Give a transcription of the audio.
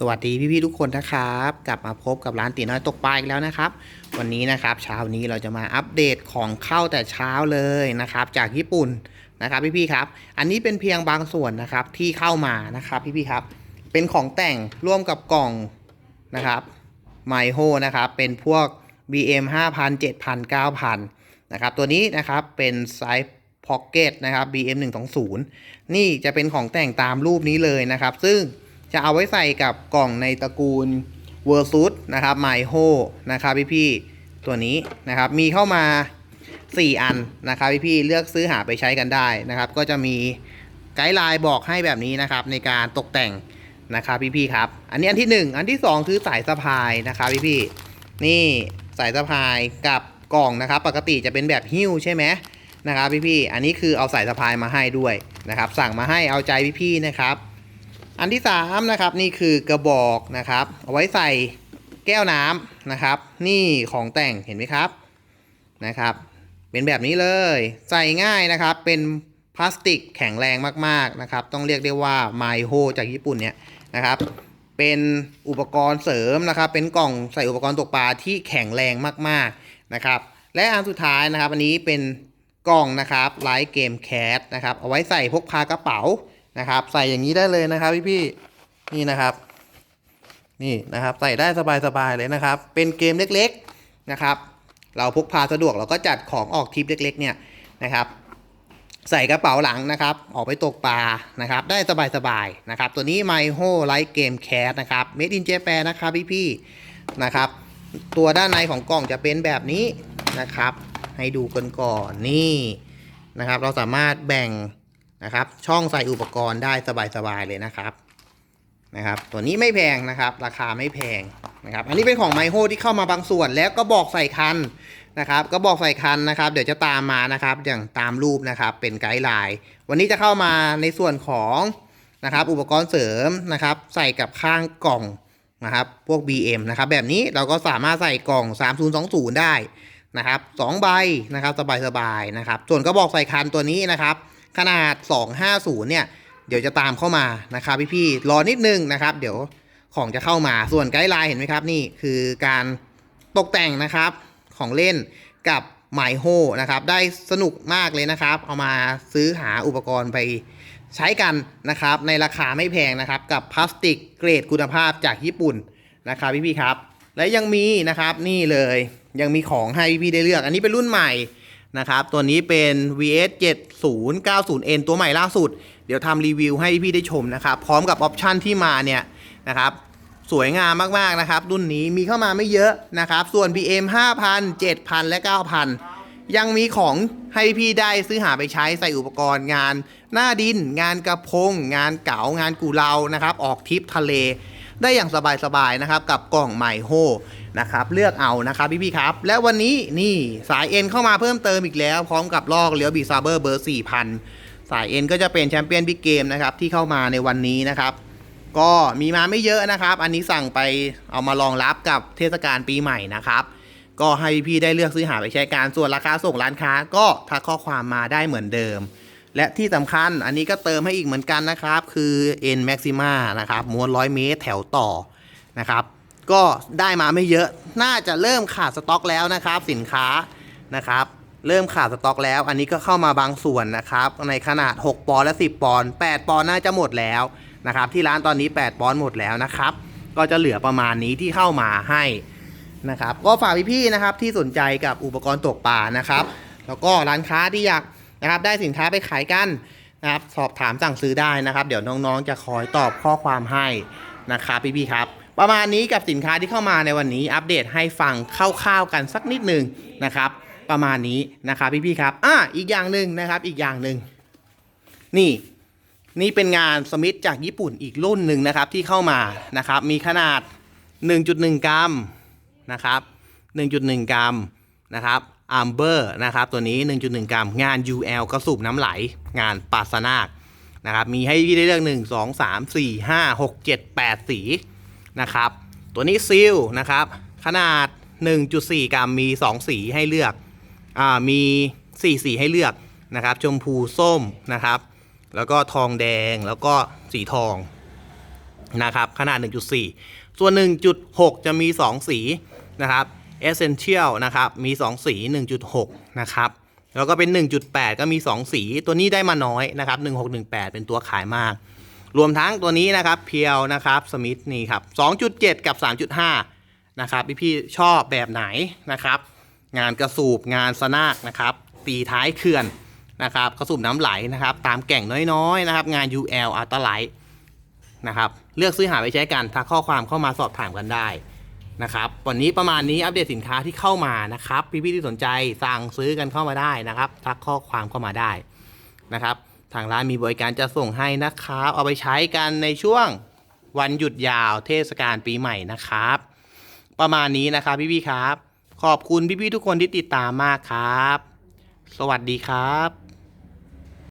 สวัสดีพี่ๆทุกคนนะครับ กลับมาพบกับร้านตีน้อยตกปลาอีกแล้วนะครับ วันนี้นะครับเช้านี้เราจะมาอัปเดตของเข้าแต่เช้าเลยนะครับ จากญี่ปุ่นนะครับพี่ๆครับ อันนี้เป็นเพียงบางส่วนนะครับที่เข้ามานะครับพี่ๆครับ เป็นของแต่งร่วมกับกล่องนะครับไมโฮนะครับเป็นพวก BM 5,000 7,000 9,000นะครับตัวนี้นะครับเป็นไซส์พ็อกเก็ตนะครับ BM 120นี่จะเป็นของแต่งตามรูปนี้เลยนะครับ ซึ่ง จะเอาไว้ใส่กับกล่องในตระกูล v e r s u s นะครับ My Ho นะครับพี่ๆตัวนี้นะครับมีเข้ามา 4 อันนะครับพี่ๆเลือกซื้อหาไปใช้กันได้นะครับ ก็จะมีไกด์ไลน์บอกให้แบบนี้นะครับในการตกแต่งนะครับพี่ๆครับ อันนี้อันที่ 1 อันที่ 2 คือสายสะพายนะครับพี่ๆนี่สายสะพายกับกล่องนะครับ ปกติจะเป็นแบบหิ้วใช่ไหมนะครับพี่ๆอันนี้คือเอาสายสะพายมาให้ด้วยนะครับ สั่งมาให้เอาใจพี่ๆนะครับ อันที่3นะครับนี่คือกระบอกนะครับ เอาไว้ใส่แก้วน้ำนะครับ นี่ของแต่งเห็นไหมครับนะครับ เป็นแบบนี้เลยใส่ง่ายนะครับ เป็นพลาสติกแข็งแรงมากๆนะครับ ต้องเรียกได้ว่าไมโฮจากญี่ปุ่นเนี่ยนะครับเป็นอุปกรณ์เสริมนะครับ เป็นกล่องใส่อุปกรณ์ตกปลาที่แข็งแรงมากๆนะครับ และอันสุดท้ายนะครับ อันนี้เป็นกล่องนะครับไลท์เกมแคสนะครับ เอาไว้ใส่พกพากระเป๋า นะครับ ใส่อย่างนี้ได้เลยนะครับพี่ๆนี่นะครับ นี่นะครับใส่ได้สบายๆเลยนะครับ เป็นเกมเล็กๆนะครับ เราพกพาสะดวกเราก็จัดของออกทริปเล็ก ๆ เนี่ยนะครับใส่กระเป๋าหลังนะครับ ออกไปตกปลานะครับ ได้สบายๆนะครับ ตัวนี้ My Ho Light Game Cat นะครับ Made in Japan นะครับพี่ๆนะครับ ตัวด้านในของกล่องจะเป็นแบบนี้นะครับ ให้ดูกันก่อนนี่นะครับ เราสามารถแบ่ง นะครับ ช่องใส่อุปกรณ์ได้สบายๆเลยนะครับนะครับ ตัวนี้ไม่แพงนะครับ ราคาไม่แพงนะครับ อันนี้เป็นของไมโฮที่เข้ามาบางส่วนแล้วก็บอกใส่คันนะครับ ก็บอกใส่คันนะครับ เดี๋ยวจะตามมานะครับ อย่างตามรูปนะครับ เป็นไกด์ไลน์ วันนี้จะเข้ามาในส่วนของนะครับ อุปกรณ์เสริมนะครับ ใส่กับข้างกล่องนะครับ พวก BM นะครับ แบบนี้เราก็สามารถใส่กล่อง 3020 ได้นะครับสองใบนะครับ สบายๆนะครับ ส่วนกระบอกใส่คันตัวนี้นะครับ ขนาด 250 เนี่ย เดี๋ยวจะตามเข้ามานะครับพี่ๆรอนิดนึงนะครับ เดี๋ยวของจะเข้ามาส่วนไกด์ไลน์เห็นไหมครับนี่คือการตกแต่งนะครับของเล่นกับหมายโฮนะครับ ได้สนุกมากเลยนะครับ เอามาซื้อหาอุปกรณ์ไปใช้กันนะครับ ในราคาไม่แพงนะครับ กับพลาสติกเกรดคุณภาพจากญี่ปุ่นนะครับพี่ๆครับ และยังมีนะครับนี่เลยยังมีของให้พี่ๆได้เลือก อันนี้เป็นรุ่นใหม่ นะครับ ตัวนี้เป็น VS 7090N ตัวใหม่ล่าสุด เดี๋ยวทำรีวิวให้พี่ได้ชมนะครับ พร้อมกับออปชันที่มาเนี่ยนะครับ สวยงามมาก ๆ นะครับ รุ่นนี้มีเข้ามาไม่เยอะนะครับ ส่วน PM 5,000 7,000 และ 9,000 ยังมีของให้พี่ได้ซื้อหาไปใช้ใส่อุปกรณ์งาน หน้าดิน งานกระพง งานเก๋างานกูเลานะครับ ออกทริปทะเล ได้อย่างสบายๆนะครับกับกล่องใหม่โฮนะครับเลือกเอานะครับพี่ๆครับ และวันนี้นี่สายเอ็นเข้ามาเพิ่มเติมอีกแล้ว พร้อมกับลอกเลี้ยวบีซาเบอร์เบอร์4,000 สายเอ็นก็จะเป็นแชมเปี้ยนบิ๊กเกมนะครับที่เข้ามาในวันนี้นะครับก็มีมาไม่เยอะนะครับ อันนี้สั่งไปเอามารองรับกับเทศกาลปีใหม่นะครับ ก็ให้พี่ได้เลือกซื้อหาไปใช้การส่วนราคาส่งร้านค้าก็ทักข้อความมาได้เหมือนเดิม และที่สำคัญอันนี้ก็เติมให้อีกเหมือนกันนะครับ คือ N Maxima นะครับม้วน100เมตรแถวต่อนะครับ ก็ได้มาไม่เยอะน่าจะเริ่มขาดสต็อกแล้วนะครับ สินค้านะครับ เริ่มขาดสต็อกแล้ว อันนี้ก็เข้ามาบางส่วนนะครับ ในขนาด 6 ปอนด์และ 10 ปอนด์8ปอนด์น่าจะหมดแล้วนะครับ ที่ร้านตอนนี้ 8 ปอนด์หมดแล้วนะครับ ก็จะเหลือประมาณนี้ที่เข้ามาให้นะครับ ก็ฝากพี่ๆนะครับที่สนใจกับอุปกรณ์ตกปลานะครับ แล้วก็ร้านค้าที่อยาก นะครับ ได้สินค้าไปขายกันนะครับ สอบถามสั่งซื้อได้นะครับ เดี๋ยวน้องๆ จะคอยตอบข้อความให้นะครับพี่ๆครับ ประมาณนี้กับสินค้าที่เข้ามาในวันนี้ อัปเดตให้ฟังคร่าวๆกันสักนิดหนึ่งนะครับ ประมาณนี้นะครับพี่ๆครับอะอีกอย่างหนึ่งนะครับ อีกอย่างหนึ่งนี่นี่เป็นงานสมิธจากญี่ปุ่นอีกรุ่นหนึ่งนะครับที่เข้ามานะครับ มีขนาด 1.1 กรัมนะครับ 1.1 กรัมนะครับ อัมเบอร์นะครับตัวนี้ 1.1 กรัม งาน UL กระสูบน้ำไหล งานปาสนาคนะครับมีให้พี่ได้เลือก 1 2 3 4 5 6 7 8 สีนะครับตัวนี้ซิลนะครับขนาด 1.4 กรัมมี 2 สีให้เลือกอ่ามี 4 สีให้เลือกนะครับชมพูส้มนะครับแล้วก็ทองแดงแล้วก็สีทองนะครับขนาด 1.4 ส่วน 1.6 จะมี 2 สีนะครับ Essential นะครับ มี 2 สี 1.6 นะครับ แล้วก็เป็น 1.8 ก็มี 2 สี ตัวนี้ได้มาน้อยนะครับ 1618 เป็นตัวขายมาก รวมทั้งตัวนี้นะครับ เพียวนะครับ สมิธนี่ครับ 2.7 กับ 3.5 นะครับพี่พี่ๆชอบแบบไหนนะครับ งานกระสูบ งานสนากนะครับ ตีท้ายเขื่อนนะครับ กระสูบน้ำไหลนะครับ ตามแก่งน้อยๆนะครับ งาน UL อัลตไลท์นะครับ เลือกซื้อหาไปใช้กัน ทักข้อความเข้ามาสอบถามกันได้ นะครับวันนี้ประมาณนี้อัปเดตสินค้าที่เข้ามานะครับ พี่ๆที่สนใจสั่งซื้อกันเข้ามาได้นะครับทักข้อความเข้ามาได้นะครับทางร้านมีบริการจะส่งให้นะครับเอาไปใช้กันในช่วงวันหยุดยาวเทศกาลปีใหม่นะครับ ประมาณนี้นะครับพี่ๆครับ ขอบคุณพี่ๆทุกคนที่ติดตามมากครับ สวัสดีครับ